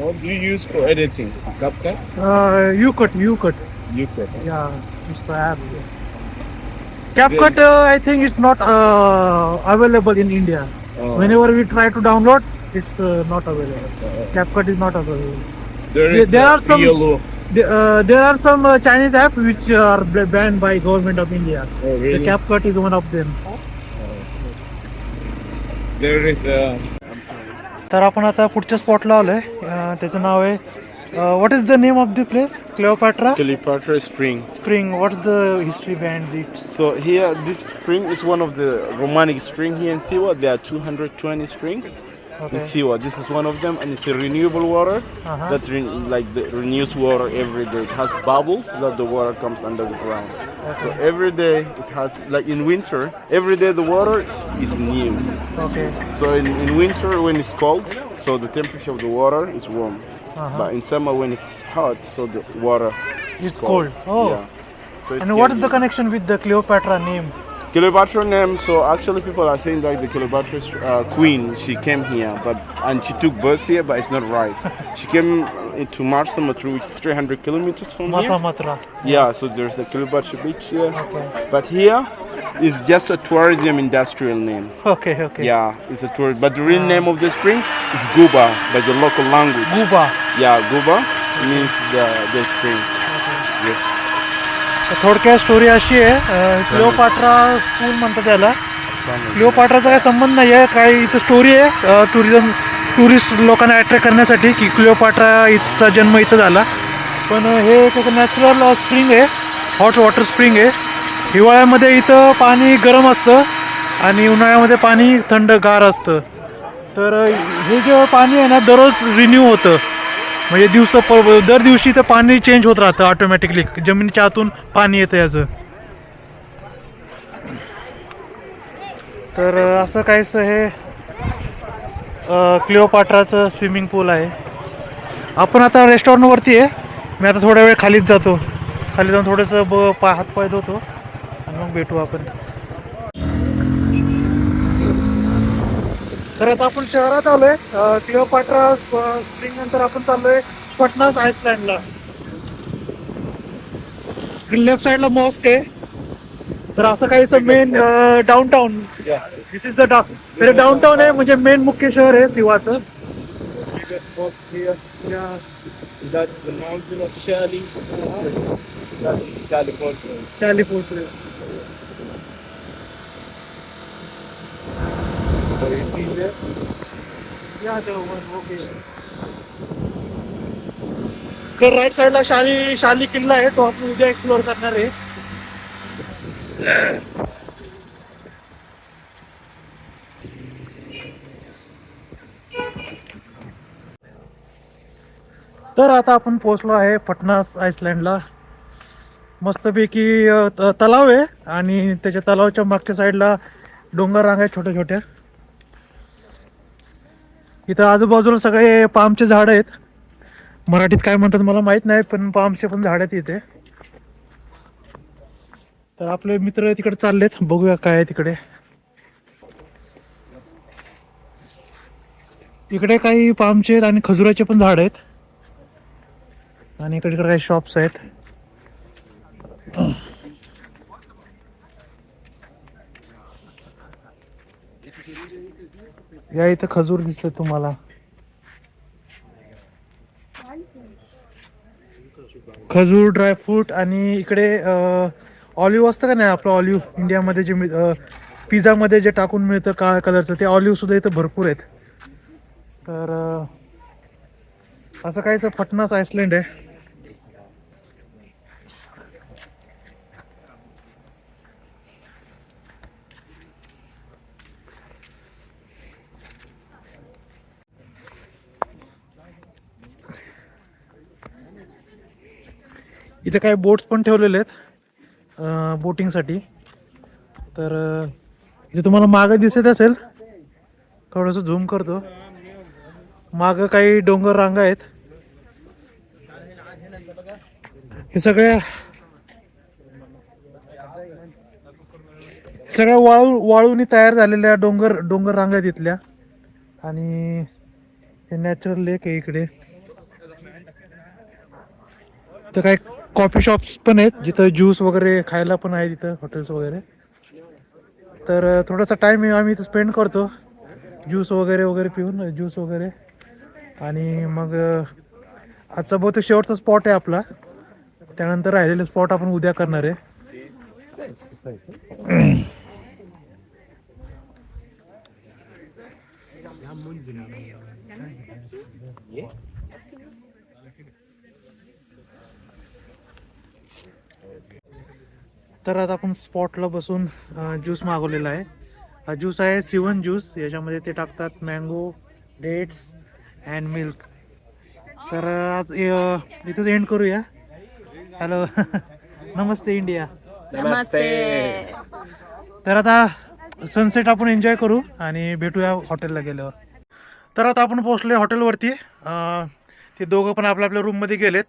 What do you use for editing? CapCut? Uh, you cut, you cut. You cut. Yeah, it's the app. CapCut, uh, I think it's not uh, available in India. Oh. Whenever we try to download, it's uh, not available. Uh, CapCut is not available. there is there are some- PLO. The, uh, there are some uh, Chinese apps which are b- banned by government of India. Oh, really? The CapCut is one of them. There is uh, तर आपण आता पुढच्या स्पॉटला आलो आहे त्याचं नाव आहे what is the name of the place Cleopatra Cleopatra spring spring what is the history behind it so here this spring is one of the romantic spring here see where they are two hundred twenty springs Okay. in Thiwa. This is one of them, and it's a renewable water Uh-huh. that re- like the renews water every day. It has bubbles that the water comes under the ground. So every day it has like in winter, every day the water is new. Okay So in, in winter when it's cold, so the temperature of the water is warm. Uh-huh. But in summer when it's hot, so the water is It's cold. Oh. Yeah. So And what is the connection with the Cleopatra name? Cleopatra name. So actually, people are saying like the Cleopatra uh, queen. She came here, but and she took birth here, but it's not right. she came into Mars Matru, which is 300 kilometers from Masa here. Matra. Yeah. So there's the Cleopatra beach here, Okay. but here is just a tourism industrial name. Okay, okay. Yeah, it's a tourist. But the real name of the spring is Guba, by the local language. Guba. Yeah, Guba means the the spring. Yes. थोडक्यात story अशी आहे क्लिओपाट्रा school म्हणतात त्याला क्लिओपाट्राचा काही संबंध नाही आहे काही इथं स्टोरी आहे टुरिझम टुरिस्ट लोकांना अट्रॅक्ट करण्यासाठी की क्लिओपाट्रा इथचा जन्म इथं झाला. पण हे एक नॅचरल स्प्रिंग आहे हॉट वॉटर स्प्रिंग आहे. हिवाळ्यामध्ये इथं पाणी गरम असतं आणि उन्हाळ्यामध्ये पाणी थंडगार असतं. तर हे जे पाणी आहे ना दररोज रिन्यू होतं. म्हणजे दिवस प- दर दिवशी तर पाणी चेंज होत राहतं ऑटोमॅटिकली जमिनीच्या आतून पाणी येतं याचं. तर असं काहीसं हे क्लिओपाट्राचं स्विमिंग पूल आहे. आपण आता रेस्टॉरंटवरती आहे. मी आता थोड्या वेळ खालीच जातो. खाली जाऊन थोडंसं ब पा हात पाय धुतो. आणि मग भेटू आपण. तर आता आपण शहरात आलोय. क्लिओपाट्रा स्प्रिंग नंतर आपण चाललोय पटनास आईसलँडला लेफ्ट साईडला मॉस्क आहे. तर असं काहीच main downtown this is the downtown आहे म्हणजे मेन मुख्य शहर आहे सिवाचं biggest mosque तर राईट साईडला शाली शाली किल्ला आहे. तो आपण उद्या एक्सप्लोअर करणार आहे. तर आता आपण पोहोचलो आहे पटनास आईसलँडला मस्तपैकी तलाव आहे आणि त्याच्या तलावाच्या मागच्या साईडला डोंगर रांग आहेत छोट्या छोट्या इथं आजूबाजूला सगळे पामचे झाड आहेत. मराठीत काय म्हणतात मला माहीत नाही पण पामचे पण झाड आहेत इथे. तर आपले मित्र तिकडे चाललेत बघूया काय आहे तिकडे. इकडे काही पामचे आहेत आणि खजुराचे पण झाड आहेत. आणि इकडे इकडे काही शॉप्स आहेत. या इथं खजूर दिसत तुम्हाला. खजूर ड्रायफ्रूट आणि इकडे ऑलिव्ह असतं का नाही आपलं ऑलिव्ह? इंडियामध्ये जे मिळ- पिझ्झामध्ये जे टाकून मिळतं काळ्या कलरचं ते ऑलिव्ह सुद्धा इथं भरपूर आहेत. तर असं काहीच फटनास आयसलँड आहे. इथे काही बोट्स पण ठेवलेले आहेत बोटिंगसाठी तर जे तुम्हाला मागं दिसत असेल थोडंसं झूम करतो. मागं काही डोंगर रांगा आहेत. हे सगळ्या सगळ्या वाळू वाळूनी तयार झालेल्या डोंगर डोंगर रांगा आहेत इथल्या. आणि हे नॅचरल लेक आहे इकडे. तर काही कॉफी शॉप्स पण आहेत जिथं ज्यूस वगैरे खायला पण आहे तिथं हॉटेल्स वगैरे. तर थोडासा टाईम आम्ही इथं स्पेंड करतो. ज्यूस वगैरे वगैरे पिऊन ज्यूस वगैरे. आणि मग आजचा बहुतेक शेवटचा स्पॉट आहे आपला. त्यानंतर राहिलेले स्पॉट आपण उद्या करणार आहे. तर आता आपण स्पॉटला बसून ज्यूस मागवलेला आहे. हा ज्यूस आहे सिवन ज्यूस याच्यामध्ये ते टाकतात मँगो डेट्स अँड मिल्क तर आज इथंच एंड करूया. हॅलो नमस्ते इंडिया नमस्ते. तर आता सनसेट आपण एन्जॉय करू आणि भेटूया हॉटेलला गेल्यावर. तर आता आपण पोहोचलो हॉटेलवरती ते दोघं पण आपल्या आपल्या रूममध्ये गेलेत.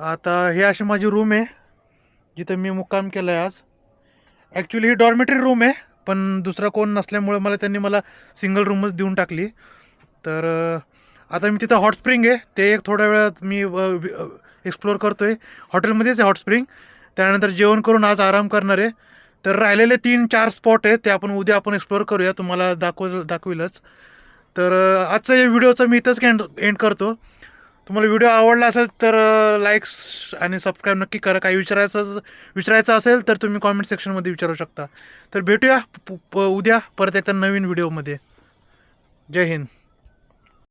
आता हे अशी माझी रूम आहे. जिथं मी मुक्काम केलं आहे आज. ॲक्च्युली ही डॉर्मेटरी रूम आहे पण दुसरा कोण नसल्यामुळे मला त्यांनी मला सिंगल रूमच देऊन टाकली. तर आता मी तिथं हॉट स्प्रिंग आहे. ते एक थोड्या वेळात मी एक्सप्लोअर करतो आहे हॉटेलमध्येच आहे हॉट स्प्रिंग त्यानंतर जेवण करून आज आराम करणार आहे. तर राहिलेले तीन चार स्पॉट आहेत ते आपण उद्या आपण एक्सप्लोअर करूया. तुम्हाला दाखव दाखविलच. तर आजचा या व्हिडिओचा मी इथंच एंड एंड करतो. तुम्हाला व्हिडिओ आवडला असेल तर लाईक्स आणि सबस्क्राईब नक्की करा. काही विचारायचं विचारायचं असेल तर तुम्ही कॉमेंट सेक्शनमध्ये विचारू शकता. तर भेटूया प- प- उद्या परत एकदा नवीन व्हिडिओमध्ये जय हिंद.